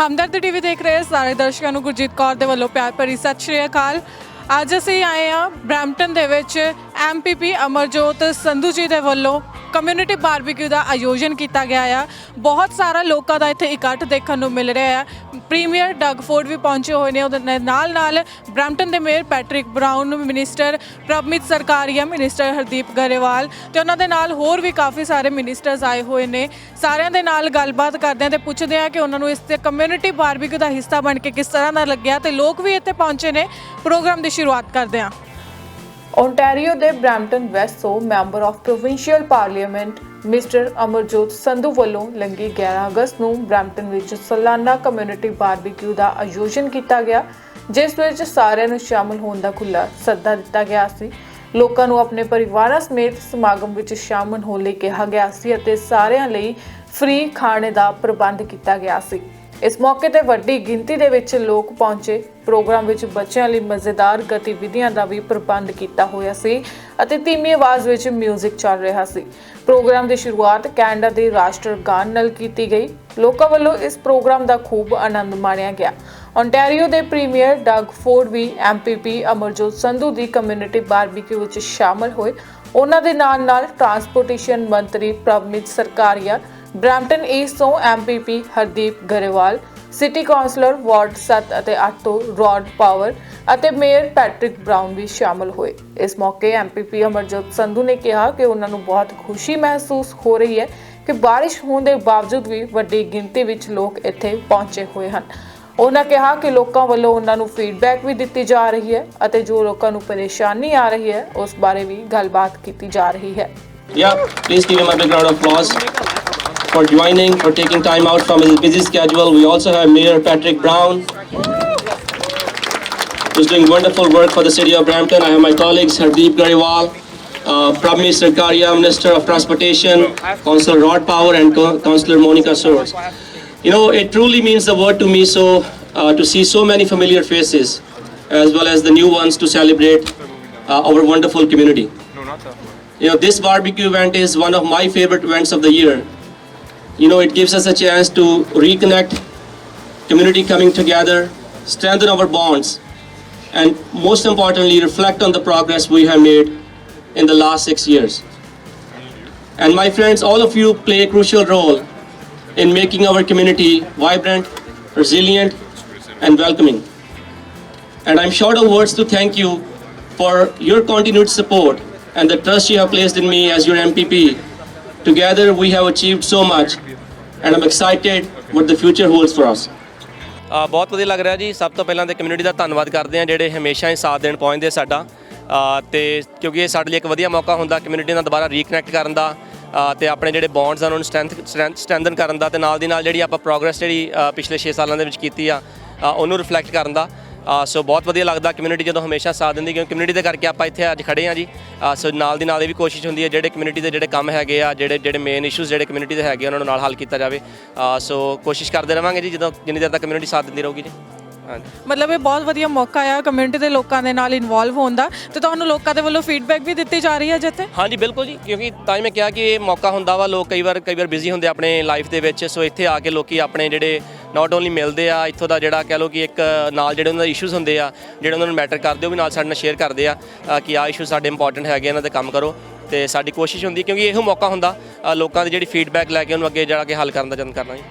ਹਮਦਰਦ TV ਦੇਖ ਰਹੇ ਸਾਰੇ ਦਰਸ਼ਕਾਂ ਨੂੰ ਗੁਰਜੀਤ ਕੌਰ ਦੇ ਵੱਲੋਂ ਪਿਆਰ ਭਰੀ ਸਤਿ ਸ਼੍ਰੀ ਅਕਾਲ। ਅੱਜ ਅਸੀਂ ਆਏ ਹਾਂ ਬ੍ਰੈਂਪਟਨ ਦੇ ਵਿੱਚ ਐਮਪੀਪੀ ਅਮਰਜੋਤ ਸੰਧੂ ਜੀ ਦੇ ਵੱਲੋਂ ਕਮਿਊਨਿਟੀ ਬਾਰਬੀਕਿਊ ਦਾ ਆਯੋਜਨ ਕੀਤਾ ਗਿਆ ਆ। ਬਹੁਤ ਸਾਰਾ ਲੋਕਾਂ ਦਾ ਇੱਥੇ ਇਕੱਠ ਦੇਖਣ ਨੂੰ ਮਿਲ ਰਿਹਾ ਆ। ਪ੍ਰੀਮੀਅਰ ਡਗ ਫੋਰਡ ਵੀ ਪਹੁੰਚੇ ਹੋਏ ਨੇ। ਉਹਦੇ ਨਾਲ ਨਾਲ ਬ੍ਰੈਂਪਟਨ ਦੇ mayor Patrick Brown minister Prabmeet Sarkaria minister Hardeep Grewal ਤੇ ਉਹਨਾਂ ਦੇ ਨਾਲ ਹੋਰ ਵੀ ਕਾਫੀ ਸਾਰੇ ਮਿਨਿਸਟਰਸ ਆਏ ਹੋਏ ਨੇ। ਸਾਰਿਆਂ ਦੇ ਨਾਲ ਗੱਲਬਾਤ ਕਰਦੇ ਆ ਤੇ ਪੁੱਛਦੇ ਆ ਕਿ ਉਹਨਾਂ ਨੂੰ ਇਸ ਤੇ ਕਮਿਊਨਿਟੀ ਬਾਰਬੀਕਿਊ ਦਾ ਹਿੱਸਾ ਬਣ ਕੇ ਕਿਸ ਤਰ੍ਹਾਂ ਦਾ ਲੱਗਿਆ ਤੇ ਲੋਕ ਵੀ ਇੱਥੇ ਪਹੁੰਚੇ ਨੇ। ਪ੍ਰੋਗਰਾਮ ਦੀ ਸ਼ੁਰੂਆਤ ਕਰਦੇ ਆ ਓਨਟਾਰੀਓ ਦੇ ਬ੍ਰੈਂਪਟਨ ਵੈਸਟ ਤੋਂ member of provincial parliament mister Amarjot Sandhu ਵੱਲੋਂ ਲੰਗੀ 11 ਅਗਸਤ ਨੂੰ ਬ੍ਰੈਂਪਟਨ ਵਿੱਚ ਸਾਲਾਨਾ ਕਮਿਊਨਿਟੀ ਬਾਰਬੀਕਿਊ ਦਾ ਆਯੋਜਨ ਕੀਤਾ ਗਿਆ, ਜਿਸ ਵਿੱਚ ਸਾਰਿਆਂ ਨੂੰ ਸ਼ਾਮਲ ਹੋਣ ਦਾ ਖੁੱਲ੍ਹਾ ਸੱਦਾ ਦਿੱਤਾ ਗਿਆ ਸੀ। ਲੋਕਾਂ ਨੂੰ ਆਪਣੇ ਪਰਿਵਾਰਾਂ ਸਮੇਤ ਸਮਾਗਮ ਵਿੱਚ ਸ਼ਾਮਲ ਹੋਣ ਲਈ ਕਿਹਾ ਗਿਆ ਸੀ ਅਤੇ ਸਾਰਿਆਂ ਲਈ ਫ੍ਰੀ ਖਾਣੇ ਦਾ ਪ੍ਰਬੰਧ ਕੀਤਾ ਗਿਆ ਸੀ। ਇਸ ਮੌਕੇ ਤੇ ਵੱਡੀ ਗਿਣਤੀ ਦੇ ਵਿੱਚ ਲੋਕ ਪਹੁੰਚੇ। ਪ੍ਰੋਗਰਾਮ ਵਿੱਚ ਬੱਚਿਆਂ ਲਈ ਮਜ਼ੇਦਾਰ ਗਤੀਵਿਧੀਆਂ ਦਾ ਵੀ ਪ੍ਰਬੰਧ ਕੀਤਾ ਹੋਇਆ ਸੀ ਅਤੇ ਧੀਮੀ ਆਵਾਜ਼ ਵਿੱਚ 뮤직 ਚੱਲ ਰਿਹਾ ਸੀ। ਪ੍ਰੋਗਰਾਮ ਦੀ ਸ਼ੁਰੂਆਤ ਕੈਨੇਡਾ ਦੇ ਰਾਸ਼ਟਰ ਗਾਨ ਨਾਲ ਕੀਤੀ ਗਈ। ਲੋਕਾਂ ਵੱਲੋਂ ਇਸ ਪ੍ਰੋਗਰਾਮ ਦਾ ਖੂਬ ਆਨੰਦ ਮਾਣਿਆ ਗਿਆ। ਓਨਟਾਰੀਓ ਦੇ ਪ੍ਰੀਮੀਅਰ ਡਗ ਫੋਰਡ ਵੀ ਐਮਪੀਪੀ ਅਮਰਜੋਤ ਸੰਧੂ ਦੀ ਕਮਿਊਨਿਟੀ ਬਾਰਬੀਕਿਊ ਵਿੱਚ ਸ਼ਾਮਲ ਹੋਏ। ਉਹਨਾਂ ਦੇ ਨਾਲ ਨਾਲ ਟਰਾਂਸਪੋਰਟੇਸ਼ਨ ਮੰਤਰੀ ਪ੍ਰਭਮਿਤ ਸਰਕਾਰੀਆ ਬ੍ਰੈਂਪਟਨ ਈਸਟ ਤੋਂ MPP Hardeep Grewal city councillor ward 7 ਅਤੇ 8 ਤੋਂ ਰੌਡ ਪਾਵਰ ਅਤੇ ਮੇਅਰ ਪੈਟਰਿਕ ਬ੍ਰਾਊਨ ਵੀ ਸ਼ਾਮਲ ਹੋਏ। ਇਸ ਮੌਕੇ ਐਮਪੀਪੀ ਅਮਰਜੋਤ ਸੰਧੂ ਨੇ ਕਿਹਾ ਕਿ ਉਹਨਾਂ ਨੂੰ ਬਹੁਤ ਖੁਸ਼ੀ ਮਹਿਸੂਸ ਹੋ ਰਹੀ ਹੈ ਕਿ ਬਾਰਿਸ਼ ਹੋਣ ਦੇ ਬਾਵਜੂਦ ਵੀ ਵੱਡੀ ਗਿਣਤੀ ਵਿੱਚ ਲੋਕ ਇੱਥੇ ਪਹੁੰਚੇ ਹੋਏ ਹਨ। ਉਹਨਾਂ ਕਿਹਾ ਕਿ ਲੋਕਾਂ ਵੱਲੋਂ ਉਹਨਾਂ ਨੂੰ ਫੀਡਬੈਕ ਵੀ ਦਿੱਤੀ ਜਾ ਰਹੀ ਹੈ ਅਤੇ ਜੋ ਲੋਕਾਂ ਨੂੰ ਪਰੇਸ਼ਾਨੀ ਆ ਰਹੀ ਹੈ ਉਸ ਬਾਰੇ ਵੀ ਗੱਲਬਾਤ ਕੀਤੀ ਜਾ ਰਹੀ ਹੈ। Yeah, please give him a big round of applause. For joining, for taking time out from his busy schedule. We also have Mayor Patrick Brown, who's doing wonderful work for the city of Brampton. I have my colleagues Hardeep Gariwal, uh, Prime Minister Karya, Minister of Transportation, Councillor Rod Power, and Co- Councillor Monica Soros. You know, it truly means the world to me so uh, to see so many familiar faces, as well as the new ones to celebrate uh, our wonderful community. You know, this barbecue event is one of my favorite events of the year. You know, it gives us a chance to reconnect, community coming together, strengthen our bonds, and most importantly, reflect on the progress we have made in the last six years. And my friends, all of you play a crucial role in making our community vibrant, resilient, and welcoming. And I'm short of words to thank you for your continued support and the trust you have placed in me as your MPP. Together, we have achieved so much, and I'm excited what the future holds for us. ਬਹੁਤ ਵਧੀਆ ਲੱਗ ਰਿਹਾ ਜੀ। ਸਭ ਤੋਂ ਪਹਿਲਾਂ ਤੇ community ਦਾ ਧੰਨਵਾਦ ਕਰਦੇ ਹਾਂ ਜਿਹੜੇ ਹਮੇਸ਼ਾ ਹੀ ਸਾਥ ਦੇਣ ਪਹੁੰਚਦੇ ਸਾਡਾ। ਅ, ਤੇ ਕਿਉਂਕਿ ਇਹ ਸਾਡੇ ਲਈ ਇੱਕ ਵਧੀਆ ਮੌਕਾ ਹੁੰਦਾ ਕਮਿਊਨਿਟੀ ਨਾਲ ਦੁਬਾਰਾ ਰੀਕਨੈਕਟ ਕਰਨ ਦਾ। ਅ, ਤੇ ਆਪਣੇ ਜਿਹੜੇ ਬੌਂਡਸ ਹਨ ਉਹਨੂੰ ਸਟਰੈਂਥ ਸਟਰੈਂਥਨ ਕਰਨ ਦਾ ਤੇ ਨਾਲ ਦੀ ਨਾਲ ਜਿਹੜੀ ਆਪਾਂ ਪ੍ਰੋਗਰੈਸ ਜਿਹੜੀ ਪਿਛਲੇ 6 ਸਾਲਾਂ ਦੇ ਵਿੱਚ ਕੀਤੀ ਆ ਉਹਨੂੰ ਰਿਫਲੈਕਟ ਕਰਨ ਦਾ। ਸੋ ਬਹੁਤ ਵਧੀਆ ਲੱਗਦਾ ਕਮਿਊਨਿਟੀ ਜਦੋਂ ਹਮੇਸ਼ਾ ਸਾਥ ਦਿੰਦੀ, ਕਿਉਂਕਿ ਕਮਿਊਨਿਟੀ ਦੇ ਕਰਕੇ ਆਪਾਂ ਇੱਥੇ ਅੱਜ ਖੜੇ ਹਾਂ ਜੀ। ਸੋ ਨਾਲ ਦੀ ਨਾਲ ਇਹ ਵੀ ਕੋਸ਼ਿਸ਼ ਹੁੰਦੀ ਹੈ ਜਿਹੜੇ ਕਮਿਊਨਿਟੀ ਦੇ ਜਿਹੜੇ ਕੰਮ ਹੈਗੇ ਆ, ਜਿਹੜੇ ਜਿਹੜੇ ਮੇਨ ਇਸ਼ੂਜ਼ ਜਿਹੜੇ ਕਮਿਊਨਿਟੀ ਦੇ ਹੈਗੇ ਉਹਨਾਂ ਨੂੰ ਨਾਲ ਹੱਲ ਕੀਤਾ ਜਾਵੇ। ਸੋ ਕੋਸ਼ਿਸ਼ ਕਰਦੇ ਰਵਾਂਗੇ ਜੀ ਜਦੋਂ ਜਿੰਨੀ ਦੇਰ ਤੱਕ ਕਮਿਊਨਿਟੀ ਸਾਥ ਦਿੰਦੀ ਰਹੂਗੀ ਜੀ। ਮਤਲਬ ਇਹ ਬਹੁਤ ਵਧੀਆ ਮੌਕਾ ਆ ਕਮਿਊਨਿਟੀ ਦੇ ਲੋਕਾਂ ਦੇ ਨਾਲ ਇਨਵੋਲਵ ਹੋਣ ਦਾ ਤੇ ਤੁਹਾਨੂੰ ਲੋਕਾਂ ਦੇ ਵੱਲੋਂ ਫੀਡਬੈਕ ਵੀ ਦਿੱਤੀ ਜਾ ਰਹੀ ਹੈ ਜਿੱਥੇ ਹਾਂਜੀ ਬਿਲਕੁਲ ਜੀ ਕਿਉਂਕਿ ਤਾਂ ਹੀ ਮੈਂ ਕਿਹਾ ਕਿ ਇਹ ਮੌਕਾ ਹੁੰਦਾ ਵਾ ਲੋਕ ਕਈ ਵਾਰ ਕਈ ਵਾਰ ਬਿਜ਼ੀ ਹੁੰਦੇ ਆਪਣੇ ਲਾਈਫ ਦੇ ਵਿੱਚ ਸੋ ਇੱਥੇ ਆ ਕੇ ਲੋਕੀ ਆਪਣੇ ਜਿਹੜੇ ਨਾਟ ਓਨਲੀ ਮਿਲਦੇ ਆ ਇੱਥੋਂ ਦਾ ਜਿਹੜਾ ਕਹਿ ਲਓ ਕਿ ਇੱਕ ਨਾਲ ਜਿਹੜੇ ਉਹਨਾਂ ਦੇ ਇਸ਼ੂਜ਼ ਹੁੰਦੇ ਆ ਜਿਹੜੇ ਉਹਨਾਂ ਨੂੰ ਮੈਟਰ ਕਰਦੇ ਉਹ ਵੀ ਨਾਲ ਸਾਡੇ ਨਾਲ ਸ਼ੇਅਰ ਕਰਦੇ ਆ ਕਿ ਆ ਇਸ਼ੂ ਸਾਡੇ ਇੰਪੋਰਟੈਂਟ ਹੈਗੇ ਇਹਨਾਂ ਤੇ ਕੰਮ ਕਰੋ ਤੇ ਸਾਡੀ ਕੋਸ਼ਿਸ਼ ਹੁੰਦੀ ਕਿਉਂਕਿ ਇਹੋ ਮੌਕਾ ਹੁੰਦਾ ਲੋਕਾਂ ਦੀ ਜਿਹੜੀ ਫੀਡਬੈਕ ਲੈ ਕੇ ਉਹਨੂੰ ਅੱਗੇ ਜਾ ਕੇ ਹੱਲ ਕਰਨ ਦਾ ਯਤਨ ਕਰਨਾ ਜੀ।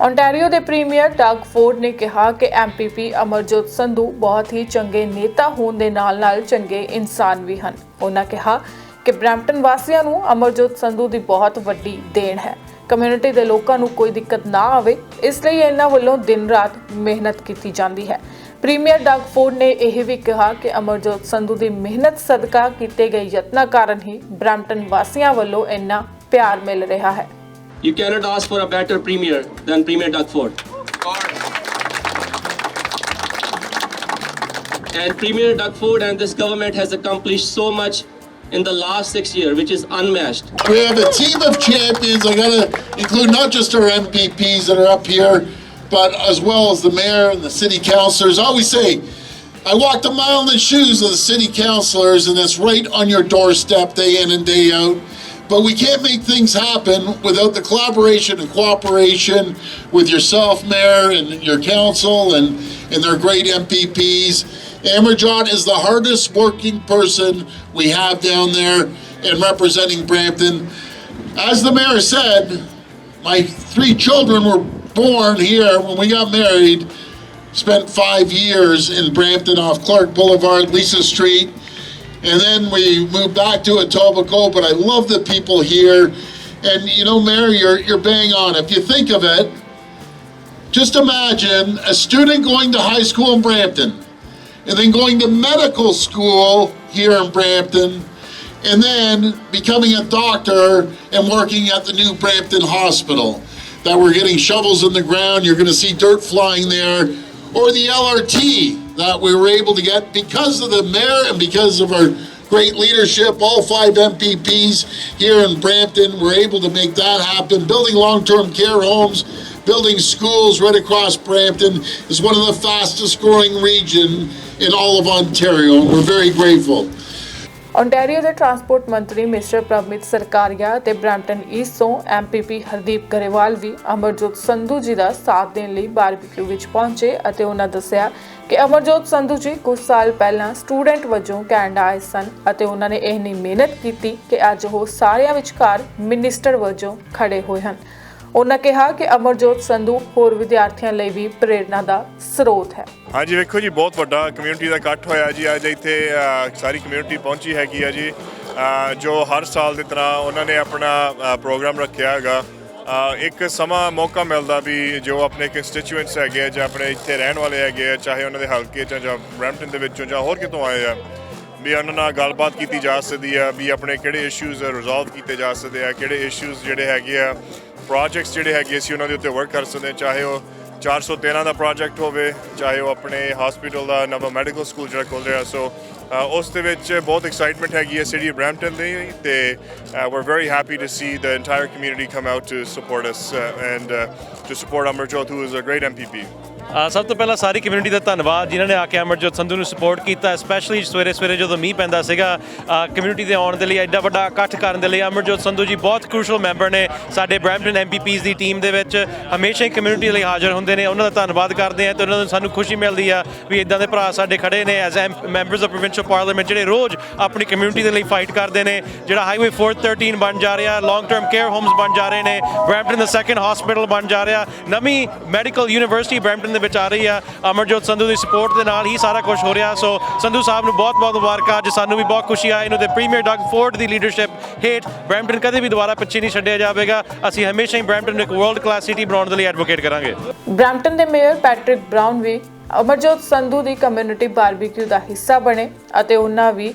ਓਨਟਾਰੀਓ ਦੇ ਪ੍ਰੀਮੀਅਰ ਡਗ ਫੋਰਡ ਨੇ ਕਿਹਾ ਕਿ ਐਮਪੀਪੀ ਅਮਰਜੋਤ ਸੰਧੂ ਬਹੁਤ ਹੀ ਚੰਗੇ ਨੇਤਾ ਹੋਣ ਦੇ ਨਾਲ-ਨਾਲ ਚੰਗੇ ਇਨਸਾਨ ਵੀ ਹਨ। ਉਹਨਾਂ ਕਿਹਾ ਕਿ ਬ੍ਰੈਂਪਟਨ ਵਾਸੀਆਂ ਨੂੰ ਅਮਰਜੋਤ ਸੰਧੂ ਦੀ ਬਹੁਤ ਵੱਡੀ ਦੇਣ ਹੈ। ਕਮਿਊਨਿਟੀ ਦੇ ਲੋਕਾਂ ਨੂੰ ਕੋਈ ਦਿੱਕਤ ਨਾ ਆਵੇ, ਇਸ ਲਈ ਇਹਨਾਂ ਵੱਲੋਂ ਦਿਨ-ਰਾਤ ਮਿਹਨਤ ਕੀਤੀ ਜਾਂਦੀ ਹੈ। ਪ੍ਰੀਮੀਅਰ ਡਗ ਫੋਰਡ ਨੇ ਇਹ ਵੀ ਕਿਹਾ ਕਿ ਅਮਰਜੋਤ ਸੰਧੂ ਦੀ ਮਿਹਨਤ ਸਦਕਾ ਕੀਤੇ ਗਏ ਯਤਨਾਂ ਕਾਰਨ ਹੀ ਬ੍ਰੈਂਪਟਨ ਵਾਸੀਆਂ ਵੱਲੋਂ ਇੰਨਾ ਪਿਆਰ ਮਿਲ ਰਿਹਾ ਹੈ। You cannot ask for a better premier than Premier Doug Ford. And Premier Doug Ford and this government has accomplished so much in the last six years, which is unmatched. We have a team of champions. I gotta include not just our MPPs that are up here, but as well as the mayor and the city councilors. I always say, I walked a mile in the shoes of the city councilors, and it's right on your doorstep day in and day out. But we can't make things happen without the collaboration and cooperation with yourself, Mayor, and your council and, and their great MPPs. Amarjot is the hardest working person we have down there in representing Brampton. As the mayor said, my three children were born here when we got married. Spent five years in Brampton off Clark Boulevard, Lisa Street. And then we moved back to Etobicoke, but I love the people here. And you know, Mary, you're, you're bang on. If you think of it, just imagine a student going to high school in Brampton and then going to medical school here in Brampton and then becoming a doctor and working at the new Brampton Hospital. That we're getting shovels in the ground, you're going to see dirt flying there, or the LRT that we were able to get because of the mayor and because of our great leadership. All five MPPs here in Brampton were able to make that happen. Building long term care homes, building schools right across Brampton is one of the fastest growing region in all of Ontario, and we're very grateful. Ontario ਦੇ transport ਮੰਤਰੀ mister ਪ੍ਰਭਮਿਤ Sarkaria ਤੇ Brampton East ਤੋਂ MPP Hardeep Grewal ਵੀ ਅਮਰਜੋਤ ਸੰਧੂ ਜੀ ਦਾ ਸਾਥ ਦੇਣ ਲਈ barbecue ਵਿੱਚ ਪਹੁੰਚੇ ਅਤੇ ਉਹਨਾਂ ਦੱਸਿਆ ਕਿ ਅਮਰਜੋਤ ਸੰਧੂ ਜੀ ਕੁਝ ਸਾਲ ਪਹਿਲਾਂ ਸਟੂਡੈਂਟ ਵਜੋਂ ਕੈਨੇਡਾ ਆਏ ਸਨ ਅਤੇ ਉਹਨਾਂ ਨੇ ਇੰਨੀ ਮਿਹਨਤ ਕੀਤੀ ਕਿ ਅੱਜ ਉਹ ਸਾਰਿਆਂ ਵਿਚਕਾਰ ਮਿਨਿਸਟਰ ਵਜੋਂ ਖੜੇ ਹੋਏ ਹਨ। ਉਹਨਾਂ ਕਿਹਾ ਕਿ ਅਮਰਜੋਤ ਸੰਧੂ ਹੋਰ ਵਿਦਿਆਰਥੀਆਂ ਲਈ ਵੀ ਪ੍ਰੇਰਣਾ ਦਾ ਸਰੋਤ ਹੈ। ਹਾਂਜੀ, ਵੇਖੋ ਜੀ, ਬਹੁਤ ਵੱਡਾ ਕਮਿਊਨਿਟੀ ਦਾ ਇਕੱਠ ਹੋਇਆ ਜੀ। ਅੱਜ ਇੱਥੇ ਸਾਰੀ ਕਮਿਊਨਿਟੀ ਪਹੁੰਚੀ ਹੈਗੀ ਆ ਜੀ। ਜੋ ਹਰ ਸਾਲ ਦੀ ਤਰ੍ਹਾਂ ਉਹਨਾਂ ਨੇ ਆਪਣਾ ਪ੍ਰੋਗਰਾਮ ਰੱਖਿਆ ਹੈਗਾ। ਇੱਕ ਸਮਾਂ ਮੌਕਾ ਮਿਲਦਾ ਵੀ ਜੋ ਆਪਣੇ ਕੰਸਟੀਚੂਐਂਟਸ ਹੈਗੇ ਆ ਜਾਂ ਆਪਣੇ ਇੱਥੇ ਰਹਿਣ ਵਾਲੇ ਹੈਗੇ ਆ, ਚਾਹੇ ਉਹਨਾਂ ਦੇ ਹਲਕੇ ਚ ਜਾਂ ਬਰੈਂਪਟਨ ਦੇ ਵਿੱਚੋਂ ਜਾਂ ਹੋਰ ਕਿਤੋਂ ਆਏ ਆ, ਵੀ ਉਹਨਾਂ ਨਾਲ ਗੱਲਬਾਤ ਕੀਤੀ ਜਾ ਸਕਦੀ ਆ, ਵੀ ਆਪਣੇ ਕਿਹੜੇ ਇਸ਼ੂਜ਼ ਰਿਜ਼ੋਲਵ ਕੀਤੇ ਜਾ ਸਕਦੇ ਆ, ਕਿਹੜੇ ਇਸ਼ੂਜ਼ ਜਿਹੜੇ ਹੈਗੇ ਆ ਪ੍ਰੋਜੈਕਟਸ ਜਿਹੜੇ ਹੈਗੇ ਸੀ ਉਹਨਾਂ ਦੇ ਉੱਤੇ ਵਰਕ ਕਰ ਸਕਦੇ ਆ, ਚਾਹੇ ਉਹ 413 ਦਾ ਪ੍ਰੋਜੈਕਟ ਹੋਵੇ, ਚਾਹੇ ਉਹ ਆਪਣੇ ਹਸਪੀਟਲ ਦਾ ਨਵਾਂ ਮੈਡੀਕਲ ਸਕੂਲ ਜਿਹੜਾ ਖੁੱਲ ਰਿਹਾ, ਸੋ ਉਸ ਦੇ ਵਿੱਚ ਬਹੁਤ ਐਕਸਾਈਟਮੈਂਟ ਹੈਗੀ ਹੈ ਸਿਟੀ ਬ੍ਰੈਂਪਟਨ ਦੀ ਤੇ we're very happy to see the entire community come out to support us uh, and uh, to support Amarjot who is a great MPP. ਅ, ਸਭ ਤੋਂ ਪਹਿਲਾਂ ਸਾਰੀ ਕਮਿਊਨਿਟੀ ਦਾ ਧੰਨਵਾਦ ਜਿਨ੍ਹਾਂ ਨੇ ਆ ਕੇ ਅਮਰਜੋਤ ਸੰਧੂ ਨੂੰ ਸਪੋਰਟ ਕੀਤਾ ਸਪੈਸ਼ਲੀ ਸਵੇਰੇ ਸਵੇਰੇ ਜਦੋਂ ਮੀਂਹ ਪੈਂਦਾ ਸੀਗਾ ਕਮਿਊਨਿਟੀ ਦੇ ਆਉਣ ਦੇ ਲਈ ਐਡਾ ਵੱਡਾ ਇਕੱਠ ਕਰਨ ਦੇ ਲਈ ਅਮਰਜੋਤ ਸੰਧੂ ਜੀ ਬਹੁਤ ਕ੍ਰੂਸ਼ਲ ਮੈਂਬਰ ਨੇ ਸਾਡੇ ਬ੍ਰੈਂਪਟਨ ਐਮਪੀਪੀਜ਼ ਦੀ ਟੀਮ ਦੇ ਵਿੱਚ। ਹਮੇਸ਼ਾ ਹੀ ਕਮਿਊਨਿਟੀ ਲਈ ਹਾਜ਼ਰ ਹੁੰਦੇ ਨੇ ਉਹਨਾਂ ਦਾ ਧੰਨਵਾਦ ਕਰਦੇ ਆ ਤੇ ਉਹਨਾਂ ਨੂੰ ਸਾਨੂੰ ਖੁਸ਼ੀ ਮਿਲਦੀ ਆ ਵੀ ਇਦਾਂ ਦੇ ਭਰਾ ਸਾਡੇ ਖੜੇ ਨੇ as members of provincial parliament ਜਿਹੜੇ ਰੋਜ਼ ਆਪਣੀ ਕਮਿਊਨਿਟੀ ਦੇ ਲਈ ਫਾਈਟ ਕਰਦੇ ਨੇ ਜਿਹੜਾ ਹਾਈਵੇ 413 ਬਣ ਜਾ ਰਿਹਾ ਲੌਂਗ ਟਰਮ ਕੇਅਰ ਹੋਮਸ ਬਣ ਜਾ ਰਹੇ ਨੇ ਬ੍ਰੈਂਪਟਨ ਦਾ ਸੈਕੰਡ ਹਸਪੀਟਲ ਬਣ ਜਾ ਰਿਹਾ ਨਵੀਂ ਮੈਡੀਕਲ ਯੂਨੀਵਰਸਿਟੀ ਬ੍ਰੈਂਪਟਨ ਦੇ ਵਿੱਚ ਆ ਰਹੀ ਆ। ਅਮਰਜੋਤ ਸੰਧੂ ਦੀ ਸਪੋਰਟ ਦੇ ਨਾਲ ਹੀ ਸਾਰਾ ਕੁਝ ਹੋ ਰਿਹਾ। ਸੋ ਸੰਧੂ ਸਾਹਿਬ ਨੂੰ ਬਹੁਤ ਬਹੁਤ ਮੁਬਾਰਕਾਂ। ਅੱਜ ਸਾਨੂੰ ਵੀ ਬਹੁਤ ਖੁਸ਼ੀ ਆਈ। ਇਹਨੂੰ ਤੇ ਪ੍ਰੀਮੀਅਰ ਡਗ ਫੋਰਡ ਦੀ ਲੀਡਰਸ਼ਿਪ ਹੇਠ ਬ੍ਰੈਂਪਟਨ ਕਦੇ ਵੀ ਦੁਬਾਰਾ ਪਿੱਛੇ ਨਹੀਂ ਛੱਡਿਆ ਜਾਵੇਗਾ। ਅਸੀਂ ਹਮੇਸ਼ਾ ਹੀ ਬ੍ਰੈਂਪਟਨ ਨੂੰ ਇੱਕ ਵਰਲਡ ਕਲਾਸ ਸਿਟੀ ਬਣਾਉਣ ਦੇ ਲਈ ਐਡਵੋਕੇਟ ਕਰਾਂਗੇ। ਬ੍ਰੈਂਪਟਨ ਦੇ ਮੇਅਰ ਪੈਟ੍ਰਿਕ ਬ੍ਰਾਊਨ ਵੀ ਅਮਰਜੋਤ ਸੰਧੂ ਦੀ ਕਮਿਊਨਿਟੀ ਬਾਰਬੀਕਿਊ ਦਾ ਹਿੱਸਾ ਬਣੇ ਅਤੇ ਉਹਨਾਂ ਵੀ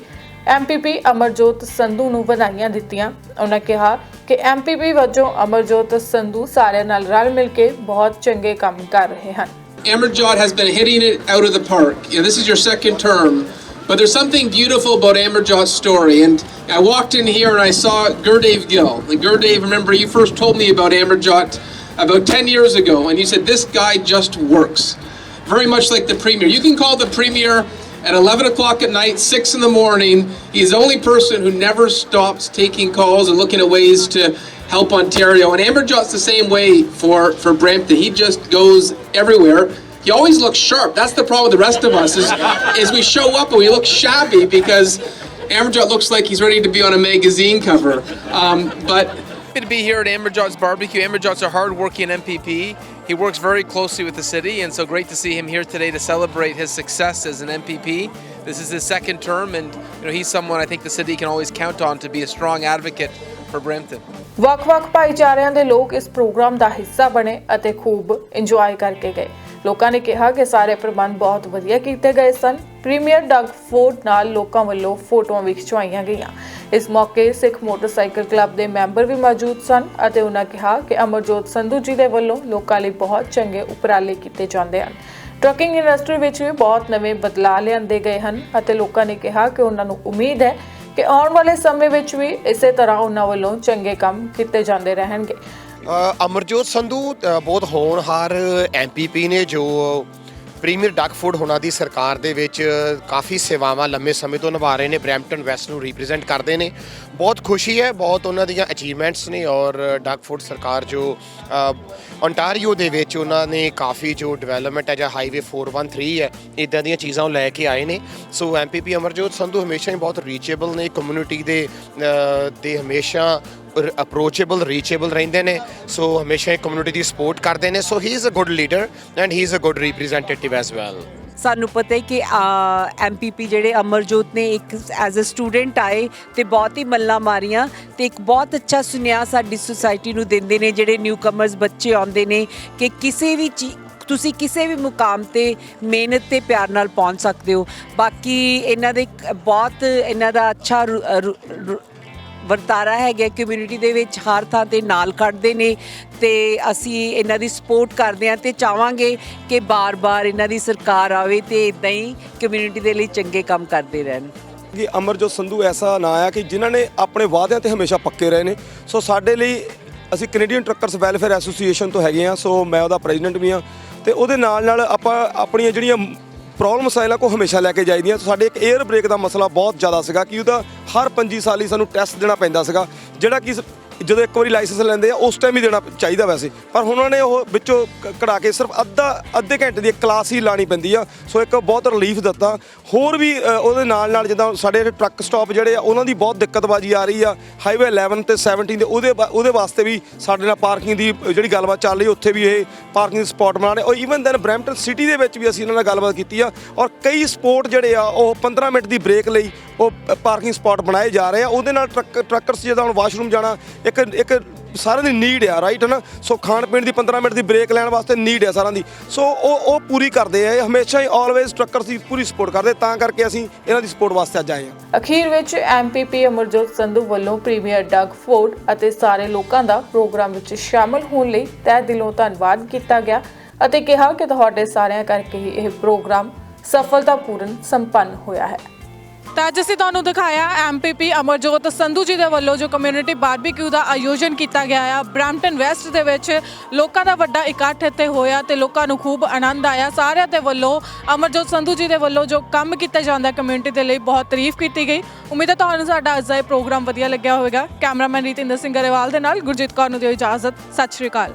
ਐਮਪੀਪੀ ਅਮਰਜੋਤ ਸੰਧੂ ਨੂੰ ਵਧਾਈਆਂ ਦਿੱਤੀਆਂ। ਉਹਨਾਂ ਕਿਹਾ ਕਿ ਐਮਪੀਪੀ ਵਜੋਂ ਅਮਰਜੋਤ ਸੰਧੂ ਸਾਰਿਆਂ ਨਾਲ ਰਲ ਮਿਲ ਕੇ ਬਹੁਤ ਚੰਗੇ ਕੰਮ ਕਰ ਰਹੇ ਹਨ। Amarjot has been hitting it out of the park. This is your second term, but there's something beautiful about Amarjot's story. And I walked in here and I saw Gurdave Gill. And Gurdave, remember, you first told me about Amarjot about 10 years ago, and you said this guy just works. Very much like the premier. You can call the premier at 11 o'clock at night, 6 in the morning. He's the only person who never stops taking calls and looking at ways to help Ontario. And Amarjot's the same way for, for Brampton. He just goes everywhere. He always looks sharp. That's the problem with the rest of us is, is we show up and we look shabby because Amberjot looks like he's ready to be on a magazine cover. Um, but Happy to be here at Amberjot's Barbecue. Amberjot's a hard-working MPP. He works very closely with the city, and so great to see him here today to celebrate his success as an MPP. This is his second term, and you know he's someone I think the city can always count on to be a strong advocate for Brampton. ਵੱਖ-ਵੱਖ ਭਾਈਚਾਰਿਆਂ ਦੇ ਲੋਕ ਇਸ programme ਦਾ ਹਿੱਸਾ ਬਣੇ ਅਤੇ ਖੂਬ enjoy ਕਰਕੇ ਗਏ। ਲੋਕਾਂ ਨੇ ਕਿਹਾ ਕਿ ਸਾਰੇ ਪ੍ਰਬੰਧ ਬਹੁਤ ਵਧੀਆ ਕੀਤੇ ਗਏ ਸਨ। ਪ੍ਰੀਮੀਅਰ ਡਗ ਫੋਰਡ ਨਾਲ ਲੋਕਾਂ ਵੱਲੋਂ ਫੋਟੋਆਂ ਵੀ ਖਿਚਵਾਈਆਂ ਗਈਆਂ। ਇਸ ਮੌਕੇ ਸਿੱਖ ਮੋਟਰਸਾਈਕਲ ਕਲੱਬ ਦੇ ਮੈਂਬਰ ਵੀ ਮੌਜੂਦ ਸਨ ਅਤੇ ਉਹਨਾਂ ਕਿਹਾ ਕਿ ਅਮਰਜੋਤ ਸੰਧੂ ਜੀ ਦੇ ਵੱਲੋਂ ਲੋਕਾਂ ਲਈ ਬਹੁਤ ਚੰਗੇ ਉਪਰਾਲੇ ਕੀਤੇ ਜਾਂਦੇ ਹਨ। ਟਰੱਕਿੰਗ ਇੰਡਸਟਰੀ ਵਿੱਚ ਵੀ ਬਹੁਤ ਨਵੇਂ ਬਦਲਾਅ ਲਿਆਂਦੇ ਗਏ ਹਨ ਅਤੇ ਲੋਕਾਂ ਨੇ ਕਿਹਾ ਕਿ ਉਹਨਾਂ ਨੂੰ ਉਮੀਦ ਹੈ ਕਿ ਆਉਣ ਵਾਲੇ ਸਮੇਂ ਵਿੱਚ ਵੀ ਇਸੇ ਤਰ੍ਹਾਂ ਉਹਨਾਂ ਵੱਲੋਂ ਚੰਗੇ ਕੰਮ ਕੀਤੇ ਜਾਂਦੇ ਰਹਿਣਗੇ। ਅਮਰਜੋਤ ਸੰਧੂ ਬਹੁਤ ਹੋਣਹਾਰ ਐਮਪੀਪੀ ਨੇ ਜੋ ਪ੍ਰੀਮੀਅਰ ਡੱਕ ਫੂਡ ਹੋਣਾ ਦੀ ਸਰਕਾਰ ਦੇ ਵਿੱਚ ਕਾਫੀ ਸੇਵਾਵਾਂ ਲੰਮੇ ਸਮੇਂ ਤੋਂ ਨਿਭਾ ਰਹੇ ਨੇ ਬ੍ਰੈਂਪਟਨ ਵੈਸਟ ਨੂੰ ਰਿਪਰੈਜ਼ੈਂਟ ਕਰਦੇ ਨੇ। ਬਹੁਤ ਖੁਸ਼ੀ ਹੈ ਬਹੁਤ ਉਹਨਾਂ ਦੀਆਂ ਅਚੀਵਮੈਂਟਸ ਨੇ ਔਰ ਡੱਕ ਫੂਡ ਸਰਕਾਰ ਜੋ ਓਨਟਾਰੀਓ ਦੇ ਵਿੱਚ ਉਹਨਾਂ ਨੇ ਕਾਫੀ ਜੋ ਡਿਵੈਲਪਮੈਂਟ ਹੈ ਜਾਂ ਹਾਈਵੇ 413 ਹੈ ਇਦਾਂ ਦੀਆਂ ਚੀਜ਼ਾਂ ਉਹ ਲੈ ਕੇ ਆਏ ਨੇ। ਸੋ ਐਮਪੀਪੀ ਅਮਰਜੋਤ ਸੰਧੂ ਹਮੇਸ਼ਾ ਹੀ ਬਹੁਤ ਰੀਚੇਬਲ ਨੇ ਕਮਿਊਨਿਟੀ ਦੇ ਅ, ਦੇ ਹਮੇਸ਼ਾ ਅਪਰੋਚੇਬਲ ਰੀਚੇਬਲ ਰਹਿੰਦੇ ਨੇ। ਸੋ ਹਮੇਸ਼ਾ ਹੀ ਕਮਿਊਨਿਟੀ ਦੀ ਸਪੋਰਟ ਕਰਦੇ ਨੇ। So he is a good leader and he is a good representative as well ਸਾਨੂੰ ਪਤਾ ਹੈ ਕਿ ਐਮਪੀਪੀ ਜਿਹੜੇ ਅਮਰਜੋਤ ਨੇ ਇੱਕ ਐਜ਼ ਅ ਸਟੂਡੈਂਟ ਆਏ ਤੇ ਬਹੁਤ ਹੀ ਮੱਲਾਂ ਮਾਰੀਆਂ ਤੇ ਇੱਕ ਬਹੁਤ ਅੱਛਾ ਸੁਨੇਹਾ ਸਾਡੀ ਸੁਸਾਇਟੀ ਨੂੰ ਦਿੰਦੇ ਨੇ, ਜਿਹੜੇ ਨਿਊ ਕਮਰਸ ਬੱਚੇ ਆਉਂਦੇ ਨੇ ਕਿ ਕਿਸੇ ਵੀ ਚੀ, ਤੁਸੀਂ ਕਿਸੇ ਵੀ ਮੁਕਾਮ ਤੇ ਮਿਹਨਤ ਤੇ ਪਿਆਰ ਨਾਲ ਪਹੁੰਚ ਸਕਦੇ ਹੋ। ਬਾਕੀ ਇਹਨਾਂ ਦੇ ਬਹੁਤ, ਇਹਨਾਂ ਦਾ ਅੱਛਾ ਵਰਤਾਰਾ ਹੈਗਾ ਕਮਿਊਨਿਟੀ ਦੇ ਵਿੱਚ, ਹਰ ਥਾਂ ਤੇ ਨਾਲ ਖੜਦੇ ਨੇ ਤੇ ਅਸੀਂ ਇਹਨਾਂ ਦੀ ਸਪੋਰਟ ਕਰਦੇ ਹਾਂ ਤੇ ਚਾਹਾਂਗੇ ਕਿ ਬਾਰ-ਬਾਰ ਇਹਨਾਂ ਦੀ ਸਰਕਾਰ ਆਵੇ ਤੇ ਇਦਾਂ ਹੀ ਕਮਿਊਨਿਟੀ ਦੇ ਲਈ ਚੰਗੇ ਕੰਮ ਕਰਦੇ ਰਹਿਣ। ਕਿ ਅਮਰਜੋਤ ਸੰਧੂ ਐਸਾ ਨਾਂ ਆ ਕਿ ਜਿਨ੍ਹਾਂ ਨੇ ਆਪਣੇ ਵਾਅਦਿਆਂ ਤੇ ਹਮੇਸ਼ਾ ਪੱਕੇ ਰਹੇ ਨੇ। ਸੋ ਸਾਡੇ ਲਈ ਅਸੀਂ ਕੈਨੇਡੀਅਨ ਟਰੱਕਰਸ ਵੈਲਫੇਅਰ ਐਸੋਸੀਏਸ਼ਨ ਤੋਂ ਹੈਗੇ ਆ ਸੋ ਮੈਂ ਉਹਦਾ ਪ੍ਰੈਜ਼ੀਡੈਂਟ ਵੀ ਆ ਤੇ ਉਹਦੇ ਨਾਲ ਨਾਲ ਆਪਾਂ ਆਪਣੀਆਂ ਜਿਹੜੀਆਂ ਪ੍ਰੋਬਲਮ ਮਸਾਇਲਾਂ ਕੋ ਹਮੇਸ਼ਾ ਲੈ ਕੇ ਜਾਈਦੀਆਂ ਸਾਡੇ ਇੱਕ 에ਅਰ ਬ੍ਰੇਕ ਦਾ ਮਸਲਾ ਬਹੁਤ ਜ਼ਿਆਦਾ ਸੀਗਾ ਕਿ ਉਹਦਾ ਹਰ 25 ਹੀ ਸਾਨੂੰ ਟੈਸਟ ਦੇਣਾ ਪੈਂਦਾ ਸੀਗਾ। ਜਿਹੜਾ ਕਿ ਜਦੋਂ ਇੱਕ ਵਾਰੀ ਲਾਇਸੈਂਸ ਲੈਂਦੇ ਆ, ਉਸ ਟਾਈਮ ਹੀ ਦੇਣਾ ਚਾਹੀਦਾ ਵੈਸੇ। ਪਰ ਹੁਣ ਉਹਨਾਂ ਨੇ ਉਹ ਵਿੱਚੋਂ ਕਢਾ ਕੇ ਸਿਰਫ ਅੱਧਾ, ਅੱਧੇ ਘੰਟੇ ਦੀ ਕਲਾਸ ਹੀ ਲਾਣੀ ਪੈਂਦੀ ਆ। ਸੋ ਇੱਕ ਬਹੁਤ ਰਿਲੀਫ ਦਿੱਤਾ। ਹੋਰ ਵੀ ਉਹਦੇ ਨਾਲ ਨਾਲ ਜਿੱਦਾਂ ਸਾਡੇ ਟਰੱਕ ਸਟਾਪ ਜਿਹੜੇ ਆ, ਉਹਨਾਂ ਦੀ ਬਹੁਤ ਦਿੱਕਤਬਾਜੀ ਆ ਰਹੀ ਆ। ਹਾਈਵੇ 11 ਤੇ 17 ਦੇ, ਉਹਦੇ ਵਾ- ਉਹਦੇ ਵਾਸਤੇ ਵੀ ਸਾਡੇ ਨਾਲ ਪਾਰਕਿੰਗ ਦੀ ਜਿਹੜੀ ਗੱਲਬਾਤ ਚੱਲ ਰਹੀ ਉੱਥੇ ਵੀ ਇਹ ਪਾਰਕਿੰਗ ਸਪਾਟ ਬਣਾਉਣੇ ਔਰ ਈਵਨ ਦੈਨ ਬ੍ਰੈਂਪਟਨ ਸਿਟੀ ਦੇ ਵਿੱਚ ਵੀ ਅਸੀਂ ਇਹਨਾਂ ਨਾਲ ਗੱਲਬਾਤ ਕੀਤੀ ਆ। ਔਰ ਕਈ ਸਪੋਰਟ ਜਿਹੜੇ ਆ, ਉਹ 15 ਮਿੰਟ ਦੀ ਬ੍ਰੇਕ ਲਈ ਉਹ ਪਾਰਕਿੰਗ ਸਪਾਟ ਬਣਾਏ ਜਾ ਰਹੇ ਆ। ਉਹਦੇ ਨਾਲ ਟਰੱਕ ਟਰੱਕਰਸ ਜਿਹਦਾ ਹੁਣ ਵਾਸ਼ਰੂਮ ਜਾਣਾ ਇੱਕ ਇੱਕ ਸਾਰਿਆਂ ਦੀ ਨੀਡ ਆ ਰਾਈਟ ਨਾ ਸੋ ਖਾਣ ਪੀਣ ਦੀ 15 ਮਿੰਟ ਦੀ ਬ੍ਰੇਕ ਲੈਣ ਵਾਸਤੇ ਨੀਡ ਆ ਸਾਰਿਆਂ ਦੀ। ਸੋ ਉਹ ਉਹ ਪੂਰੀ ਕਰਦੇ ਆ ਹਮੇਸ਼ਾ ਹੀ ਆਲਵੇਜ਼ ਟਰੱਕਰਸ ਦੀ ਪੂਰੀ ਸਪੋਰਟ ਕਰਦੇ। ਤਾਂ ਕਰਕੇ ਅਸੀਂ ਇਹਨਾਂ ਦੀ ਸਪੋਰਟ ਵਾਸਤੇ ਅੱਜ ਆਏ ਆ ਅਖੀਰ ਵਿੱਚ ਐਮਪੀਪੀ ਅਮਰਜੋਤ ਸੰਧੂ ਵੱਲੋਂ ਪ੍ਰੀਮੀਅਰ ਡਗ ਫੋਰਡ ਅਤੇ ਸਾਰੇ ਲੋਕਾਂ ਦਾ ਪ੍ਰੋਗਰਾਮ ਵਿੱਚ ਸ਼ਾਮਲ ਹੋਣ ਲਈ ਤਹਿ ਦਿਲੋਂ ਧੰਨਵਾਦ ਕੀਤਾ ਗਿਆ ਅਤੇ ਕਿਹਾ ਕਿ ਤੁਹਾਡੇ ਸਾਰਿਆਂ ਕਰਕੇ ਹੀ ਇਹ ਪ੍ਰੋਗਰਾਮ ਸਫਲਤਾਪੂਰਨ ਸੰਪੰਨ ਹੋਇਆ ਹੈ। ਤਾਂ ਅੱਜ ਅਸੀਂ ਤੁਹਾਨੂੰ ਦਿਖਾਇਆ ਐਮਪੀਪੀ ਅਮਰਜੋਤ ਸੰਧੂ ਜੀ ਦੇ ਵੱਲੋਂ ਜੋ ਕਮਿਊਨਿਟੀ ਬਾਰਬੀਕਿਊ ਦਾ ਆਯੋਜਨ ਕੀਤਾ ਗਿਆ ਆ। ਬ੍ਰੈਂਪਟਨ ਵੈਸਟ ਦੇ ਵਿੱਚ ਲੋਕਾਂ ਦਾ ਵੱਡਾ ਇਕੱਠ ਇੱਥੇ ਹੋਇਆ ਤੇ ਲੋਕਾਂ ਨੂੰ ਖੂਬ ਆਨੰਦ ਆਇਆ। ਸਾਰਿਆਂ ਦੇ ਵੱਲੋਂ ਅਮਰਜੋਤ ਸੰਧੂ ਜੀ ਦੇ ਵੱਲੋਂ ਜੋ ਕੰਮ ਕੀਤਾ ਜਾਂਦਾ ਕਮਿਊਨਿਟੀ ਦੇ ਲਈ ਬਹੁਤ ਤਾਰੀਫ ਕੀਤੀ ਗਈ। ਉਮੀਦ ਹੈ ਤੁਹਾਨੂੰ ਸਾਡਾ ਅੱਜ ਦਾ ਇਹ ਪ੍ਰੋਗਰਾਮ ਵਧੀਆ ਲੱਗਿਆ ਹੋਵੇਗਾ। ਕੈਮਰਾਮੈਨ ਰੀਤਿੰਦਰ ਸਿੰਘ ਗਰੇਵਾਲ ਦੇ ਨਾਲ ਗੁਰਜੀਤ ਕੌਰ ਨੂੰ ਦਿਓ ਇਜਾਜ਼ਤ। ਸਤਿ ਸ਼੍ਰੀ ਅਕਾਲ।